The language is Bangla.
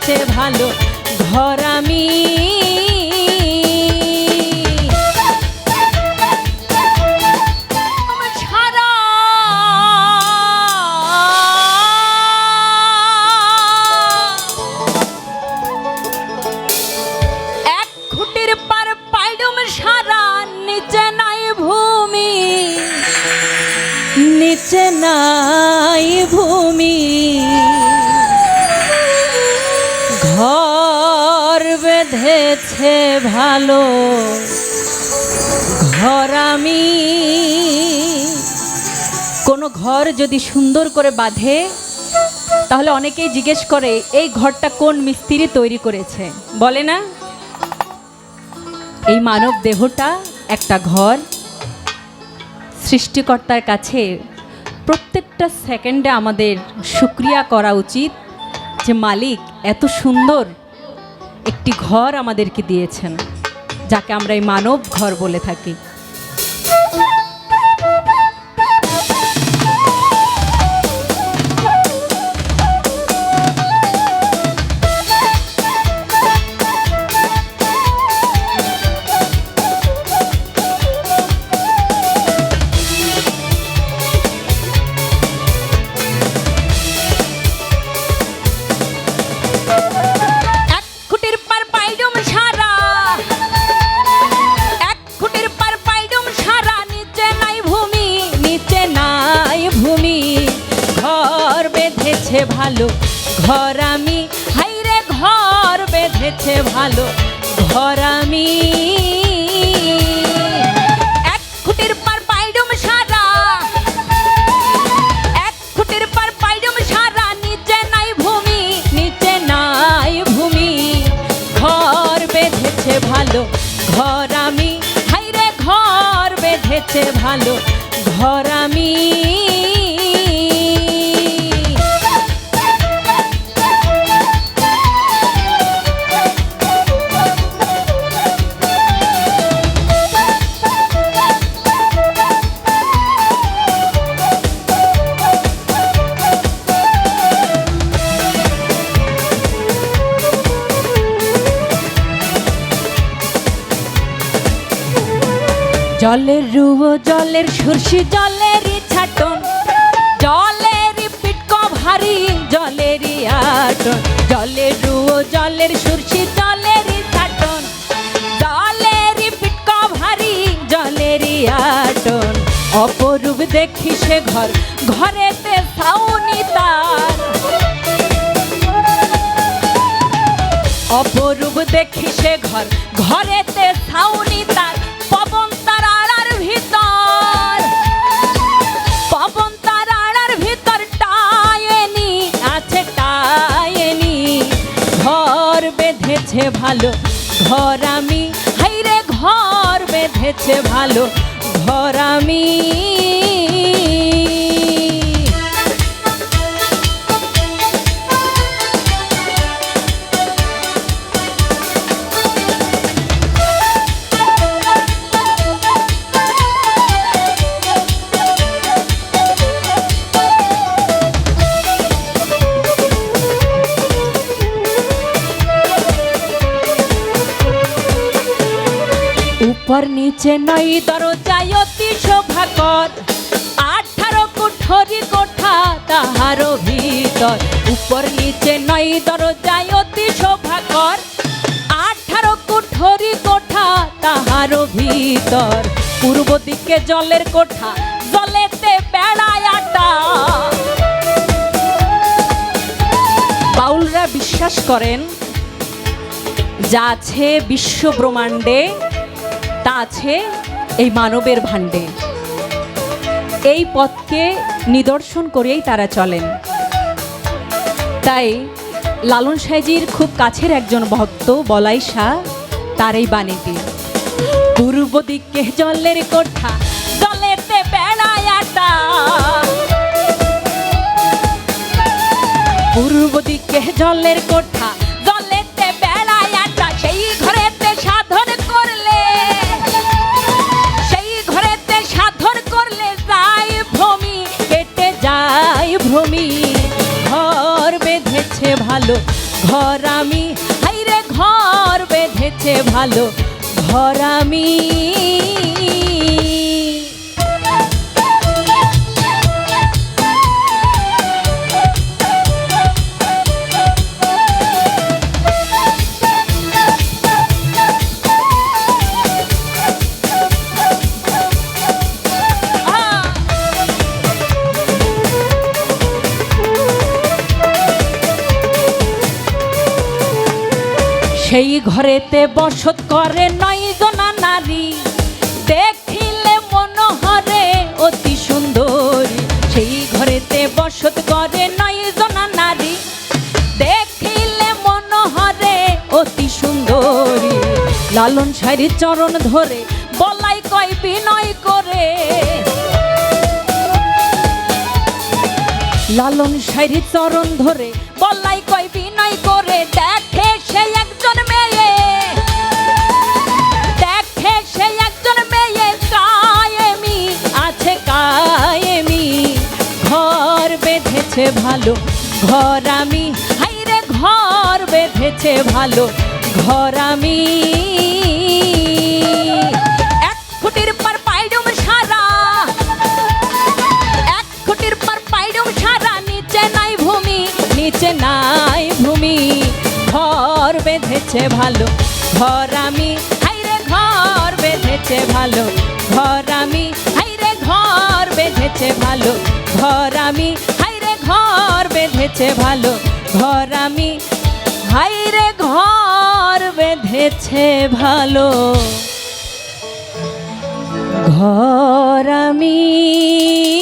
বেঁধেছে ভালো ঘর বেঁধেছে ভালো। ঘর আমি, কোনো ঘর যদি সুন্দর করে বাঁধে, তাহলে অনেকেই জিজ্ঞেস করে, এই ঘরটা কোন মিস্ত্রি তৈরি করেছে? বলে না? এই মানব দেহটা একটা ঘর। সৃষ্টিকর্তার কাছে প্রত্যেকটা সেকেন্ডে আমাদের শুক্রিয়া করা উচিত যে মালিক এত সুন্দর একটি ঘর আমাদেরকে দিয়েছেন যাকে আমরা এই মানব ঘর বলে থাকি। ভালো। ঘর আমি, হাইরে ঘর বেঁধেছে ভালো। ঘর আমি, এক খুঁটির পার এক ফুটের পার নিচে নাই ভূমি, নিচে নাই ভূমি। ঘর বেঁধেছে ভালো। ঘর আমি, হাইরে ঘর বেঁধেছে ভালো। ঘর আমি জলের রুয়ো জলের সরষি, জলেরই ছাটন। জলেরই পিটক ভারী জলেরই আটন। জলের রুয়ো জলের সরষি, জলেরই ছাটন। জলেরই পিটক ভারী জলেরই আটন। অপরূপ দেখি সে ঘর, ঘরেতে সাউনি তার। অপরূপ দেখি সে ঘর, ঘরেতে ছাউনি তার। ভালো। ঘর আমি হাইরে ঘর বেঁধেছে ভালো। ঘর আমি উপর নিচে নই দরজায় অতি শোভাকর। আঠারো কুঠরি কোঠা তাহারও ভিতর। উপর নিচে নই দরজায় অতি শোভাকর। আঠারো কুঠরি কোঠা তাহারও ভিতর। পূর্ব দিকে জলের কোঠা, জলেতে বেড়ায় আটা। বাউলরা বিশ্বাস করেন, যা আছে বিশ্ব ব্রহ্মাণ্ডে তা আছে এই মানবের ভাণ্ডে। এই পথকে নিদর্শন করেই তারা চলেন। তাই লালন সাইজির খুব কাছের একজন ভক্ত বলাই শাহ, তার এই বাণীটি। পূর্ব দিকে জলের কোঠা পূর্ব দিকে জলের কোঠা ভালো। ঘর আমি হাইরে ঘর বেঁধেছে ভালো। ঘর আমি সেই ঘরেতে বসত করে নয় জনা নারী দেখিলে মনোহরে অতি সুন্দরী। সেই ঘরেতে বসত করে নয় জনা নারী দেখিলে মনোহরে অতি সুন্দরী। লালন সারির চরণ ধরে বলাই কয় বিনয় করে। লালন সাইরি চরণ ধরে বল্লাই বেঁধেছে ভালো। ঘর আমি, হাইরে ঘর বেঁধেছে ভালো। ঘর আমি, এক ফুটির পর পাইডুম সারা। এক খুঁটির পর পাইরুম সারা, নিচে নাই ভূমি, নিচে নাই ভূমি। ঘর বেঁধেছে ভালো। ঘর আমি, হাইরে ঘর বেঁধেছে ভালো। ঘর আমি, হাইরে ঘর বেঁধেছে ভালো। ঘর আমি ঘর বেঁধেছে ভালো ঘর আমি। হাইরে ঘর বেঁধেছে ভালো। ঘর আমি।